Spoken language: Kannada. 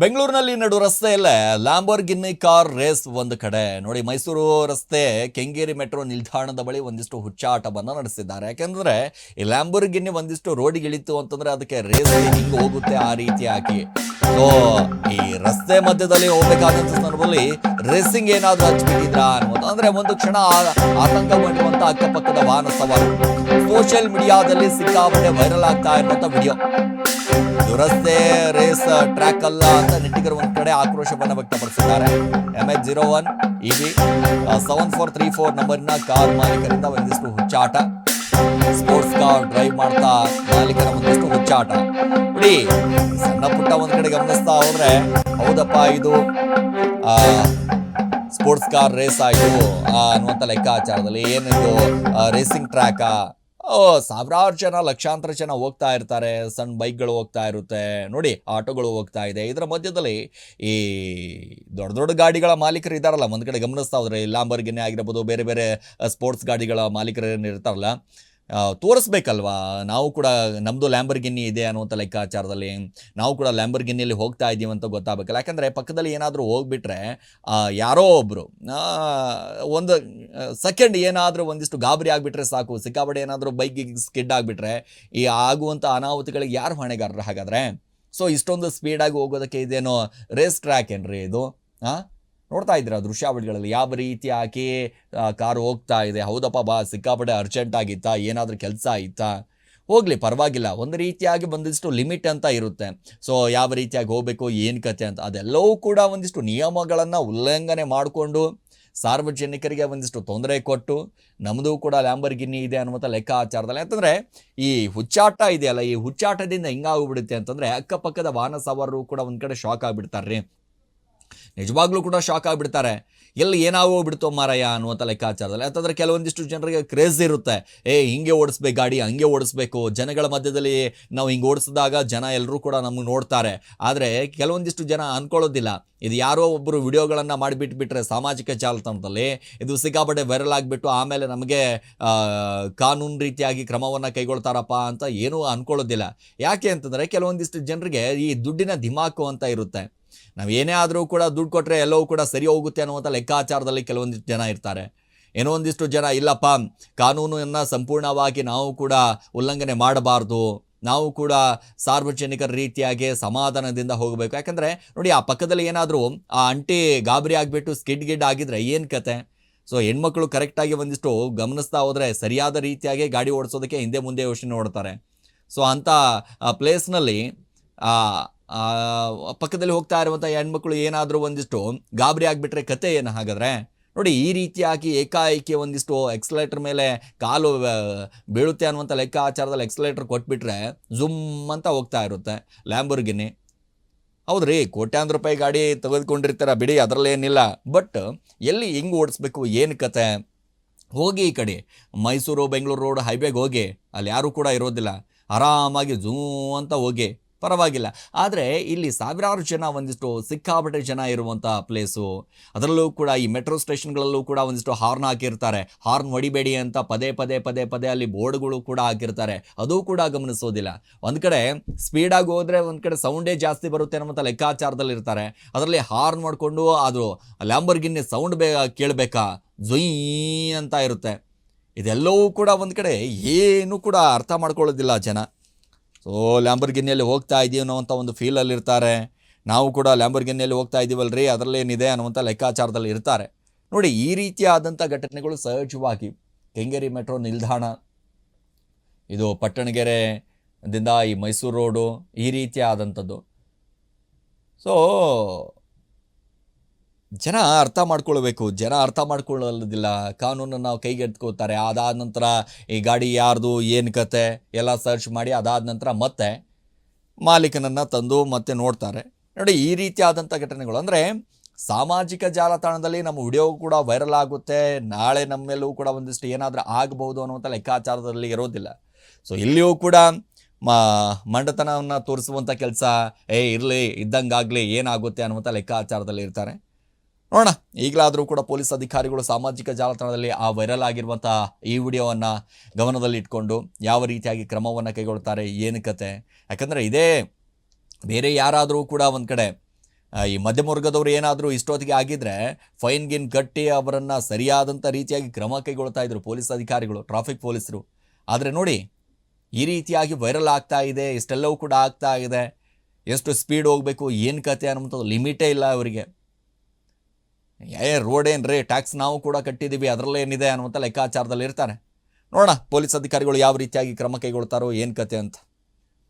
ಬೆಂಗಳೂರಿನಲ್ಲಿ ನಡು ರಸ್ತೆಯಲ್ಲೇ ಲ್ಯಾಂಬೋರ್ಗಿನ್ನಿ ಕಾರ್ ರೇಸ್ ಒಂದು ಕಡೆ. ನೋಡಿ, ಮೈಸೂರು ರಸ್ತೆ ಕೆಂಗೇರಿ ಮೆಟ್ರೋ ನಿಲ್ದಾಣದ ಬಳಿ ಒಂದಿಷ್ಟು ಹುಚ್ಚಾಟವನ್ನು ನಡೆಸಿದ್ದಾರೆ. ಯಾಕೆಂದ್ರೆ, ಈ ಲ್ಯಾಂಬೋರ್ಗಿನ್ನಿ ಒಂದಿಷ್ಟು ರೋಡಿಗೆ ಇಳಿತು ಅಂತಂದ್ರೆ ಅದಕ್ಕೆ ರೇಸ್ ಹಿಂಗೆ ಹೋಗುತ್ತೆ ಆ ರೀತಿಯಾಗಿ ಸೊ ಈ ರಸ್ತೆ ಮಧ್ಯದಲ್ಲಿ ಹೋಗ್ಬೇಕಾದಂತ ಸಂದರ್ಭದಲ್ಲಿ ರೇಸಿಂಗ್ ಏನಾದ್ರೂ ಹಚ್ಬಿಟ್ಟಿದ್ರಾ ಅನ್ನೋದು. ಅಂದ್ರೆ ಒಂದು ಕ್ಷಣ ಆತಂಕ ಮಾಡಿರುವಂತ ಅಕ್ಕಪಕ್ಕದ ವಾಹನ ಸವಾಲು ಸೋಷಿಯಲ್ ಮೀಡಿಯಾದಲ್ಲಿ ಸಿಕ್ಕಾಪಟ್ಟೆ ವೈರಲ್ ಆಗ್ತಾ ಇರುವಂತ ವಿಡಿಯೋ ದುರಸ್ತೆ ರೇಸ್ ಟ್ರ್ಯಾಕ್ ಅಲ್ಲ ಅಂತ ನೆಟ್ಟಿಗರು ಒಂದ್ ಕಡೆ ಆಕ್ರೋಶವನ್ನ ವ್ಯಕ್ತಪಡಿಸಿದ್ದಾರೆ. M H zero one EV seven four three four ನಂಬರ್ನ ಕಾರ್ ಮಾಲೀಕರಿಂದ ಒಂದಿಷ್ಟು ಹುಚ್ಚಾಟ. ಸ್ಪೋರ್ಟ್ಸ್ ಕಾರ್ ಡ್ರೈವ್ ಮಾಡ್ತಾ ಮಾಲೀಕರ ಒಂದಿಷ್ಟು ಹುಚ್ಚಾಟ ನೋಡಿ ಸಣ್ಣ ಪುಟ್ಟ ಒಂದ್ ಕಡೆ ಗಮನಿಸ್ತಾ ಹೋದ್ರೆ ಹೌದಪ್ಪ ಇದು ಆ, ಸ್ಪೋರ್ಟ್ಸ್ ಕಾರ್ ರೇಸ್ ಆಯಿತು ಅನ್ನುವಂಥ ಲೆಕ್ಕಾಚಾರದಲ್ಲಿ ಏನಿದು ರೇಸಿಂಗ್ ಟ್ರ್ಯಾಕಾ ಸಾವಿರಾರು ಜನ ಲಕ್ಷಾಂತರ ಜನ ಹೋಗ್ತಾ ಇರ್ತಾರೆ ಸಣ್ಣ ಬೈಕ್ಗಳು ಹೋಗ್ತಾ ಇರುತ್ತೆ. ನೋಡಿ ಆಟೋಗಳು ಹೋಗ್ತಾ ಇದೆ. ಇದರ ಮಧ್ಯದಲ್ಲಿ ಈ ದೊಡ್ಡ ದೊಡ್ಡ ಗಾಡಿಗಳ ಮಾಲೀಕರು ಇದ್ದಾರಲ್ಲ ಒಂದು ಕಡೆ ಗಮನಿಸ್ತಾ ಹೋದ್ರೆ ಲಾಂಬರ್ಗಿನಿ ಆಗಿರ್ಬೋದು ಬೇರೆ ಬೇರೆ ಸ್ಪೋರ್ಟ್ಸ್ ಗಾಡಿಗಳ ಮಾಲೀಕರು ಇರ್ತಾರಲ್ಲ ತೋರಿಸ್ಬೇಕಲ್ವಾ? ನಾವು ಕೂಡ ನಮ್ಮದು ಲ್ಯಾಂಬರ್ಗಿನ್ನಿ ಇದೆ ಅನ್ನುವಂಥ ಲೆಕ್ಕಾಚಾರದಲ್ಲಿ, ನಾವು ಕೂಡ ಲ್ಯಾಂಬರ್ಗಿನ್ನಿಯಲ್ಲಿ ಹೋಗ್ತಾ ಇದ್ದೀವಿ ಅಂತ ಗೊತ್ತಾಗಬೇಕಲ್ಲ. ಯಾಕಂದರೆ ಪಕ್ಕದಲ್ಲಿ ಏನಾದರೂ ಹೋಗ್ಬಿಟ್ರೆ ಯಾರೋ ಒಬ್ಬರು ಒಂದು ಸೆಕೆಂಡ್ ಏನಾದರೂ ಒಂದಿಷ್ಟು ಗಾಬರಿ ಆಗಿಬಿಟ್ರೆ ಸಾಕು. ಸಿಕ್ಕಾಪಟ್ಟೆ ಏನಾದರೂ ಬೈಕಿಗೆ ಸ್ಕಿಡ್ ಆಗಿಬಿಟ್ರೆ, ಈ ಆಗುವಂಥ ಅನಾಹುತಗಳಿಗೆ ಯಾರು ಹೊಣೆಗಾರರು ಹಾಗಾದರೆ? ಸೊ ಇಷ್ಟೊಂದು ಸ್ಪೀಡಾಗಿ ಹೋಗೋದಕ್ಕೆ ಇದೇನೋ ರೇಸ್ ಟ್ರ್ಯಾಕ್ ಏನ್ರಿ ಇದು? ಹಾಂ ನೋಡ್ತಾ ಇದ್ದೀರಾ ದೃಶ್ಯಾವಳಿಗಳಲ್ಲಿ ಯಾವ ರೀತಿ ಆಕೆ ಕಾರು ಹೋಗ್ತಾ ಇದೆ? ಹೌದಪ್ಪ ಬಾ, ಸಿಕ್ಕಾಪಟ್ಟೆ ಅರ್ಜೆಂಟ್ ಆಗಿತ್ತಾ, ಏನಾದರೂ ಕೆಲಸ ಆಯಿತಾ ಹೋಗಲಿ, ಪರವಾಗಿಲ್ಲ. ಒಂದು ರೀತಿಯಾಗಿ ಒಂದಿಷ್ಟು ಲಿಮಿಟ್ ಅಂತ ಇರುತ್ತೆ. ಸೊ ಯಾವ ರೀತಿಯಾಗಿ ಹೋಗಬೇಕು, ಏನು ಕತೆ ಅಂತ, ಅದೆಲ್ಲವೂ ಕೂಡ ಒಂದಿಷ್ಟು ನಿಯಮಗಳನ್ನು ಉಲ್ಲಂಘನೆ ಮಾಡಿಕೊಂಡು ಸಾರ್ವಜನಿಕರಿಗೆ ಒಂದಿಷ್ಟು ತೊಂದರೆ ಕೊಟ್ಟು ನಮ್ಮದು ಕೂಡ ಲ್ಯಾಂಬರ್ಗಿನಿ ಇದೆ ಅನ್ನುವಂಥ ಲೆಕ್ಕಾಚಾರದಲ್ಲಿ. ಯಾಕಂದರೆ, ಈ ಹುಚ್ಚಾಟ ಇದೆಯಲ್ಲ, ಈ ಹುಚ್ಚಾಟದಿಂದ ಹಿಂಗಾಗ್ಬಿಡುತ್ತೆ ಅಂತಂದರೆ, ಅಕ್ಕಪಕ್ಕದ ವಾಹನ ಸವಾರರು ಕೂಡ ಒಂದು ಕಡೆ ಶಾಕ್ ಆಗಿಬಿಡ್ತಾರೆ ರೀ ನಿಜವಾಗ್ಲೂ ಕೂಡ ಶಾಕ್ ಆಗಿಬಿಡ್ತಾರೆ. ಎಲ್ಲಿ ಏನಾಗೋ ಬಿಡ್ತೋ ಮಾರಾಯ ಅನ್ನುವಂಥ ಲೆಕ್ಕಾಚಾರದಲ್ಲಿ. ಯಾಕಂದರೆ ಕೆಲವೊಂದಿಷ್ಟು ಜನರಿಗೆ ಕ್ರೇಜ್ ಇರುತ್ತೆ. ಏ, ಹಿಂಗೆ ಓಡಿಸ್ಬೇಕು ಗಾಡಿ, ಹಂಗೆ ಓಡಿಸ್ಬೇಕು. ಜನಗಳ ಮಧ್ಯದಲ್ಲಿ ನಾವು ಹಿಂಗೆ ಓಡಿಸಿದಾಗ ಜನ ಎಲ್ಲರೂ ಕೂಡ ನಮಗೆ ನೋಡ್ತಾರೆ. ಆದರೆ ಕೆಲವೊಂದಿಷ್ಟು ಜನ ಅಂದ್ಕೊಳ್ಳೋದಿಲ್ಲ ಇದು ಯಾರೋ ಒಬ್ಬರು ವಿಡಿಯೋಗಳನ್ನು ಮಾಡಿಬಿಟ್ಬಿಟ್ರೆ ಸಾಮಾಜಿಕ ಜಾಲತಾಣದಲ್ಲಿ ಇದು ಸಿಕ್ಕಾಪಟ್ಟೆ ವೈರಲ್ ಆಗಿಬಿಟ್ಟು ಆಮೇಲೆ ನಮಗೆ ಕಾನೂನು ರೀತಿಯಾಗಿ ಕ್ರಮವನ್ನು ಕೈಗೊಳ್ತಾರಪ್ಪ ಅಂತ ಏನೂ ಅಂದ್ಕೊಳ್ಳೋದಿಲ್ಲ ಯಾಕೆ ಅಂತಂದರೆ ಕೆಲವೊಂದಿಷ್ಟು ಜನರಿಗೆ ಈ ದುಡ್ಡಿನ ದಿಮಾಕು ಅಂತ ಇರುತ್ತೆ. ನಾವು ಏನೇ ಆದರೂ ಕೂಡ ದುಡ್ಡು ಕೊಟ್ಟರೆ ಎಲ್ಲವೂ ಕೂಡ ಸರಿ ಹೋಗುತ್ತೆ ಅನ್ನುವಂಥ ಲೆಕ್ಕಾಚಾರದಲ್ಲಿ ಕೆಲವೊಂದಿಷ್ಟು ಜನ ಇರ್ತಾರೆ. ಏನೋ ಒಂದಿಷ್ಟು ಜನ, ಇಲ್ಲಪ್ಪ, ಕಾನೂನನ್ನು ಸಂಪೂರ್ಣವಾಗಿ ನಾವು ಕೂಡ ಉಲ್ಲಂಘನೆ ಮಾಡಬಾರ್ದು. ನಾವು ಕೂಡ ಸಾರ್ವಜನಿಕರ ರೀತಿಯಾಗಿ ಸಮಾಧಾನದಿಂದ ಹೋಗಬೇಕು. ಯಾಕಂದರೆ ನೋಡಿ, ಆ ಪಕ್ಕದಲ್ಲಿ ಏನಾದರೂ ಆ ಅಂಟಿ ಗಾಬರಿ ಆಗಿಬಿಟ್ಟು ಸ್ಕಿಡ್ ಗಿಡ್ ಆಗಿದ್ರೆ ಏನು ಕತೆ? ಸೊ, ಹೆಣ್ಮಕ್ಳು ಕರೆಕ್ಟಾಗಿ ಒಂದಿಷ್ಟು ಗಮನಿಸ್ತಾ ಹೋದರೆ ಸರಿಯಾದ ರೀತಿಯಾಗಿ ಗಾಡಿ ಓಡಿಸೋದಕ್ಕೆ ಹಿಂದೆ ಮುಂದೆ ಯೋಚನೆ ನೋಡ್ತಾರೆ. ಸೊ, ಅಂಥ ಪ್ಲೇಸ್ನಲ್ಲಿ ಪಕ್ಕದಲ್ಲಿ ಹೋಗ್ತಾ ಇರುವಂಥ ಹೆಣ್ಮಕ್ಳು ಏನಾದರೂ ಒಂದಿಷ್ಟು ಗಾಬರಿ ಆಗಿಬಿಟ್ರೆ ಕತೆ ಏನು ಹಾಗಾದರೆ ನೋಡಿ ಈ ರೀತಿಯಾಗಿ ಏಕಾಏಕಿ ಒಂದಿಷ್ಟು ಎಕ್ಸಲೇಟರ್ ಮೇಲೆ ಕಾಲು ಬೀಳುತ್ತೆ ಅನ್ನುವಂಥ ಲೆಕ್ಕಾಚಾರದಲ್ಲಿ ಎಕ್ಸಲೇಟರ್ ಕೊಟ್ಬಿಟ್ರೆ ಜುಮ್ ಅಂತ ಹೋಗ್ತಾ ಇರುತ್ತೆ ಲ್ಯಾಂಬರ್ಗಿನಿ ಹೌದ್ರಿ, ಕೋಟ್ಯಾಂತರ ರೂಪಾಯಿ ಗಾಡಿ ತೆಗೆದುಕೊಂಡಿರ್ತಾರ, ಬಿಡಿ ಅದರಲ್ಲೇನಿಲ್ಲ ಬಟ್ ಎಲ್ಲಿ ಹೆಂಗೆ ಓಡಿಸ್ಬೇಕು, ಏನು ಕತೆ? ಹೋಗಿ ಈ ಕಡೆ, ಮೈಸೂರು, ಬೆಂಗಳೂರು ರೋಡ್ ಹೈವೇಗೆ ಹೋಗಿ, ಅಲ್ಲಿ ಯಾರೂ ಕೂಡ ಇರೋದಿಲ್ಲ. ಆರಾಮಾಗಿ ಝೂ ಅಂತ ಹೋಗಿ ಪರವಾಗಿಲ್ಲ. ಆದರೆ ಇಲ್ಲಿ ಸಾವಿರಾರು ಜನ ಒಂದಿಷ್ಟು ಸಿಕ್ಕಾಪಟ್ಟೆ ಜನ ಇರುವಂಥ ಪ್ಲೇಸು ಅದರಲ್ಲೂ ಕೂಡ ಈ ಮೆಟ್ರೋ ಸ್ಟೇಷನ್ಗಳಲ್ಲೂ ಕೂಡ ಒಂದಿಷ್ಟು ಹಾರ್ನ್ ಹಾಕಿರ್ತಾರೆ. ಹಾರ್ನ್ ಹೊಡಿಬೇಡಿ ಅಂತ ಪದೇ ಪದೇ ಪದೇ ಪದೇ ಅಲ್ಲಿ ಬೋರ್ಡ್ಗಳು ಕೂಡ ಹಾಕಿರ್ತಾರೆ. ಅದು ಕೂಡ ಗಮನಿಸೋದಿಲ್ಲ. ಒಂದು ಕಡೆ ಸ್ಪೀಡಾಗಿ ಹೋದರೆ ಒಂದು ಕಡೆ ಸೌಂಡೇ ಜಾಸ್ತಿ ಬರುತ್ತೆ ಅನ್ನೋಂಥ ಲೆಕ್ಕಾಚಾರದಲ್ಲಿ ಇರ್ತಾರೆ ಅದರಲ್ಲಿ ಹಾರ್ನ್ ಮಾಡಿಕೊಂಡು ಅದು ಲ್ಯಾಂಬರ್ಗಿನ್ನಿ ಸೌಂಡ್ ಬೇ ಕೇಳಬೇಕಾ? ಜೊಯ್ ಅಂತ ಇರುತ್ತೆ. ಇದೆಲ್ಲವೂ ಕೂಡ ಒಂದು ಕಡೆ ಏನೂ ಕೂಡ ಅರ್ಥ ಮಾಡ್ಕೊಳ್ಳೋದಿಲ್ಲ ಜನ. ಸೊ ಲ್ಯಾಂಬರ್ಗಿನಿಯಲ್ಲಿ ಹೋಗ್ತಾ ಇದ್ದೀವಿ ಅನ್ನೋವಂಥ ಒಂದು ಫೀಲಲ್ಲಿ ಇರ್ತಾರೆ. ನಾವು ಕೂಡ ಲ್ಯಾಂಬರ್ಗಿನಿಯಲ್ಲಿ ಹೋಗ್ತಾ ಇದ್ದೀವಲ್ರಿ ಅದರಲ್ಲೇನಿದೆ ಅನ್ನುವಂಥ ಲೆಕ್ಕಾಚಾರದಲ್ಲಿ ಇರ್ತಾರೆ. ನೋಡಿ, ಈ ರೀತಿಯಾದಂಥ ಘಟನೆಗಳು ಸಹಜವಾಗಿ ಕೆಂಗೇರಿ ಮೆಟ್ರೋ ನಿಲ್ದಾಣ, ಇದು ಪಟ್ಟಣಗೆರೆದಿಂದ ಈ ಮೈಸೂರು ರೋಡು ಈ ರೀತಿಯಾದಂಥದ್ದು. ಸೊ ಜನ ಅರ್ಥ ಮಾಡ್ಕೊಳ್ಬೇಕು. ಜನ ಅರ್ಥ ಮಾಡ್ಕೊಳ್ಳೋದಿಲ್ಲ. ಕಾನೂನನ್ನು ನಾವು ಕೈಗೆ ಎತ್ಕೋತಾರೆ ಅದಾದ ನಂತರ ಈ ಗಾಡಿ ಯಾರ್ದು, ಏನು ಕತೆ ಎಲ್ಲ ಸರ್ಚ್ ಮಾಡಿ ಅದಾದ ನಂತರ ಮತ್ತೆ ಮಾಲೀಕನನ್ನು ತಂದು ಮತ್ತೆ ನೋಡ್ತಾರೆ. ನೋಡಿ, ಈ ರೀತಿಯಾದಂಥ ಘಟನೆಗಳು ಅಂದರೆ ಸಾಮಾಜಿಕ ಜಾಲತಾಣದಲ್ಲಿ ನಮ್ಮ ವಿಡಿಯೋ ಕೂಡ ವೈರಲ್ ಆಗುತ್ತೆ. ನಾಳೆ ನಮ್ಮೆಲ್ಲೂ ಮೇಲೂ ಕೂಡ ಒಂದಿಷ್ಟು ಏನಾದರೂ ಆಗಬಹುದು ಅನ್ನುವಂಥ ಲೆಕ್ಕಾಚಾರದಲ್ಲಿ ಇರೋದಿಲ್ಲ. ಸೊ ಇಲ್ಲಿಯೂ ಕೂಡ ಮಾ, ಮಂಡತನವನ್ನು ತೋರಿಸುವಂಥ ಕೆಲಸ, ಏ, ಇರಲಿ, ಇದ್ದಂಗಾಗಲಿ, ಏನಾಗುತ್ತೆ ಅನ್ನುವಂಥ ಲೆಕ್ಕಾಚಾರದಲ್ಲಿ ಇರ್ತಾರೆ. ನೋಡೋಣ. ಈಗಲಾದರೂ ಕೂಡ ಪೊಲೀಸ್ ಅಧಿಕಾರಿಗಳು ಸಾಮಾಜಿಕ ಜಾಲತಾಣದಲ್ಲಿ ಆ ವೈರಲ್ ಆಗಿರುವಂಥ ಈ ವಿಡಿಯೋವನ್ನು ಗಮನದಲ್ಲಿ ಇಟ್ಕೊಂಡು ಯಾವ ರೀತಿಯಾಗಿ ಕ್ರಮವನ್ನು ಕೈಗೊಳ್ತಾರೆ, ಏನು ಕತೆ? ಯಾಕಂದರೆ ಇದೇ ಬೇರೆ ಯಾರಾದರೂ ಕೂಡ ಒಂದು ಕಡೆ ಈ ಮಧ್ಯಮ ವರ್ಗದವರು ಏನಾದರೂ ಇಷ್ಟೊತ್ತಿಗೆ ಆಗಿದ್ದರೆ ಫೈನ್ ಗಿನ್ ಕಟ್ಟಿ ಅವರನ್ನು ಸರಿಯಾದಂಥ ರೀತಿಯಾಗಿ ಕ್ರಮ ಕೈಗೊಳ್ತಾ ಇದ್ರು ಪೊಲೀಸ್ ಅಧಿಕಾರಿಗಳು, ಟ್ರಾಫಿಕ್ ಪೊಲೀಸರು. ಆದರೆ ನೋಡಿ, ಈ ರೀತಿಯಾಗಿ ವೈರಲ್ ಆಗ್ತಾ ಇದೆ, ಇಷ್ಟೆಲ್ಲವೂ ಕೂಡ ಆಗ್ತಾ ಇದೆ. ಎಷ್ಟು ಸ್ಪೀಡ್ ಹೋಗಬೇಕು, ಏನು ಕತೆ ಅನ್ನುವಂಥದ್ದು ಲಿಮಿಟೇ ಇಲ್ಲ ಅವರಿಗೆ. ಏ ರೋಡ್ ರೀ ಟ್ಯಾಕ್ಸ್ ನಾವು ಕೂಡ ಕಟ್ಟಿದ್ದೀವಿ ಅದರಲ್ಲೇ ಏನಿದೆ ಅನ್ನುವಂಥ ಲೆಕ್ಕಾಚಾರದಲ್ಲಿ ಇರ್ತಾರೆ ನೋಡೋಣ, ಪೊಲೀಸ್ ಅಧಿಕಾರಿಗಳು ಯಾವ ರೀತಿಯಾಗಿ ಕ್ರಮ ಕೈಗೊಳ್ತಾರೋ, ಏನು ಕತೆ ಅಂತ.